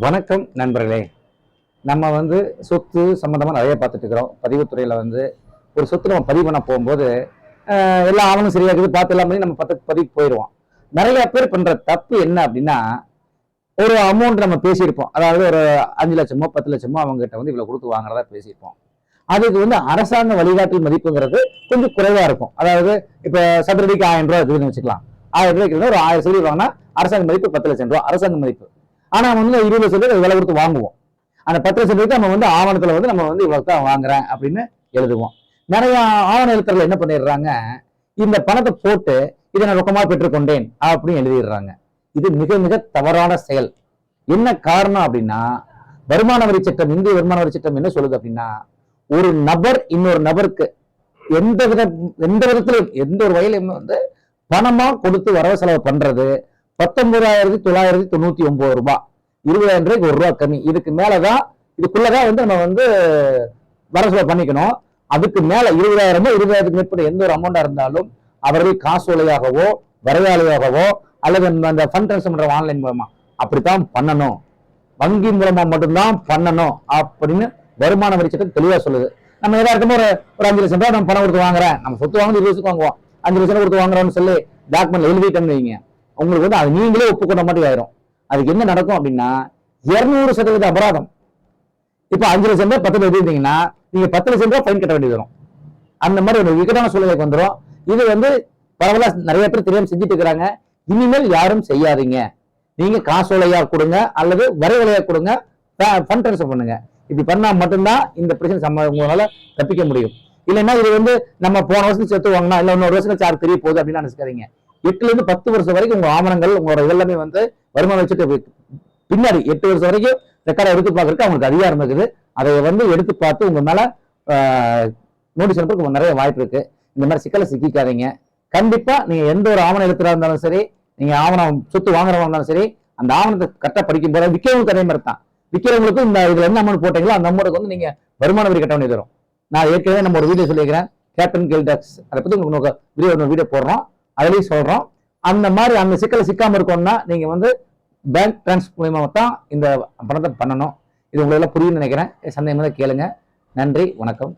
வணக்கம் நண்பர்களே. நம்ம வந்து சொத்து சம்மந்தமாக நிறைய பார்த்துட்டு இருக்கிறோம். பதிவுத்துறையில் வந்து ஒரு சொத்து நம்ம பதிவு பண்ண போகும்போது எல்லா ஆவணம் சரியாக இருக்குது. பார்த்து எல்லாம் பண்ணி நம்ம பத்து பதிவு போயிடுவோம். நிறைய பேர் பண்ணுற தப்பு என்ன அப்படின்னா ஒரு அமௌண்ட் நம்ம பேசியிருப்போம். அதாவது ஒரு அஞ்சு லட்சமோ பத்து லட்சமோ அவங்ககிட்ட வந்து இவ்வளோ கொடுத்து வாங்குறதா பேசியிருப்போம். அதுக்கு வந்து அரசாங்க வழிகாட்டல் மதிப்புங்கிறது கொஞ்சம் குறைவாக இருக்கும். அதாவது இப்போ சதுரடிக்கு ஆயிரம் ரூபாய் இருக்குதுன்னு வச்சுக்கலாம். ஆயிரம் ரூபாய்க்கு ஒரு ஆயிரம் சதுரடி வாங்கினா அரசாங்க மதிப்பு பத்து லட்சம் ரூபா அரசாங்க மதிப்பு. ஆனா நம்ம வந்து இருபது சதவீதம் விலை கொடுத்து வாங்குவோம். அந்த பத்து லட்சம் நம்ம வந்து ஆவணத்துல வந்து நம்ம வந்து இவ்வளவு தான் வாங்குறேன் அப்படின்னு எழுதுவோம். நிறைய ஆவண எழுத்தர்கள் என்ன பண்ணிடுறாங்க? இந்த பணத்தை போட்டு இதை நான் ரொக்கமா பெற்றுக்கொண்டேன் அப்படின்னு எழுதிடுறாங்க. இது மிக மிக தவறான செயல். என்ன காரணம் அப்படின்னா வருமான வரி சட்டம் இந்திய வருமான வரி சட்டம் என்ன சொல்லுது அப்படின்னா ஒரு நபர் இன்னொரு நபருக்கு எந்த வித எந்த விதத்திலும் எந்த ஒரு வகையிலும் வந்து பணமா கொடுத்து வரவு செலவு பண்றது பத்தொன்பதாயிரத்தி தொள்ளாயிரத்தி தொண்ணூத்தி ஒன்பது ரூபாய். இருபதாயிரம் ரூபாய்க்கு ஒரு ரூபா கம்மி. இதுக்கு மேலதான் இதுக்குள்ளதான் வந்து நம்ம வந்து வரசூலை பண்ணிக்கணும். அதுக்கு மேல இருபதாயிரமோ இருபதாயிரத்துக்கு மேற்பட்ட எந்த ஒரு அமௌண்டா இருந்தாலும் அவர்கள் காசோலையாகவோ வரைவாளியாகவோ அல்லது அந்த ஃபண்ட் ட்ரான்ஸ்ஃபர் பண்ற ஆன்லைன் மூலமா அப்படித்தான் பண்ணணும். வங்கி மூலமா மட்டும்தான் பண்ணணும் அப்படின்னு வருமான வரி சட்டம் தெளிவா சொல்லுது. நம்ம எல்லாருக்குமே ஒரு ஒரு அஞ்சு லட்சம் ரூபாய் நம்ம பணம் கொடுத்து வாங்குறேன். நம்ம சொத்து வாங்குறது இருபது வாங்குவோம். அஞ்சு லட்சம் கொடுத்து வாங்குறோம்னு சொல்லி டாக்குமெண்ட் எழுதிட்டோம்னு வைங்க. உங்களுக்கு வந்து அது நீங்களே ஒப்புக்கொண்ட மாதிரி ஆயிரும். அதுக்கு என்ன நடக்கும் அப்படின்னா இருநூறு சதவீத அபராதம். இப்போ அஞ்சு லட்சம் ரூபாய் பத்து எழுதிட்டீங்கன்னா நீங்க பத்து லட்சம் ரூபாய் ஃபைன் கட்ட வேண்டியது வரும். அந்த மாதிரி ஒரு விகடான சூழ்நிலைக்கு வந்துடும் இது வந்து பரவாயில்ல நிறைய பேர் தெரியாம செஞ்சுட்டு இருக்கிறாங்க. இனிமேல் யாரும் செய்யாதீங்க. நீங்க காசோலையா கொடுங்க அல்லது வரைவலையா கொடுங்க ஃபண்ட் ட்ரான்ஸ்ஃபர் பண்ணுங்க. இப்படி பண்ணா மட்டும்தான் இந்த பிரச்சனை சம்ம உங்களால தப்பிக்க முடியும். இல்லைன்னா இது வந்து நம்ம போன வருஷம் சேர்த்து வாங்கினா இல்ல இன்னொரு வருஷம் சார் தெரிய போகுது அப்படின்னு நினைச்சுக்காதீங்க. எட்டுல இருந்து பத்து வருஷம் வரைக்கும் உங்க ஆவணங்கள் உங்களோட எல்லாமே வந்து வருமான வச்சுட்டு பின்னாடி எட்டு வருஷம் வரைக்கும் ரெக்கார்டை எடுத்து பார்க்கறதுக்கு அவங்களுக்கு அதிகாரம் இருக்குது. அதை வந்து எடுத்து பார்த்து உங்க மேல நோட்டீஸ் அனுப்புறதுக்கு நிறைய வாய்ப்பு இருக்கு. இந்த மாதிரி சிக்கலை சிக்கிக்காதீங்க. கண்டிப்பா நீங்க எந்த ஒரு ஆவணம் எழுத்துறா இருந்தாலும் சரி நீங்க ஆவணம் சொத்து வாங்குறவங்க இருந்தாலும் சரி அந்த ஆவணத்தை கரெக்டா படிக்கும் போது விற்கிறவங்களுக்கு அதே மாதிரி தான். விற்கிறவங்களுக்கும் இந்த இதுல என்ன அமௌண்ட் போட்டீங்களோ அந்த அமௌண்ட்டுக்கு வந்து நீங்க வருமான வரி கட்ட வேண்டியது வரும் நான் ஏற்கனவே நம்ம ஒரு வீடியோ சொல்லியிருக்கிறேன். கேப்டன் கேல் டாக்ஸ் அதை பத்தி உங்களுக்கு வீடியோ வீடியோ போடுறோம். அதுலேயும் சொல்கிறோம் அந்த மாதிரி அந்த சிக்கலை சிக்காமல் இருக்கணும்னா நீங்கள் வந்து பேங்க் டிரான்ஸ்ஃபர் மூலிமா தான் இந்த பணத்தை பண்ணணும். இது உங்களுக்கு எல்லாம் புரியும்னு நினைக்கிறேன். சந்தேகம் இருந்தா கேளுங்க. நன்றி வணக்கம்.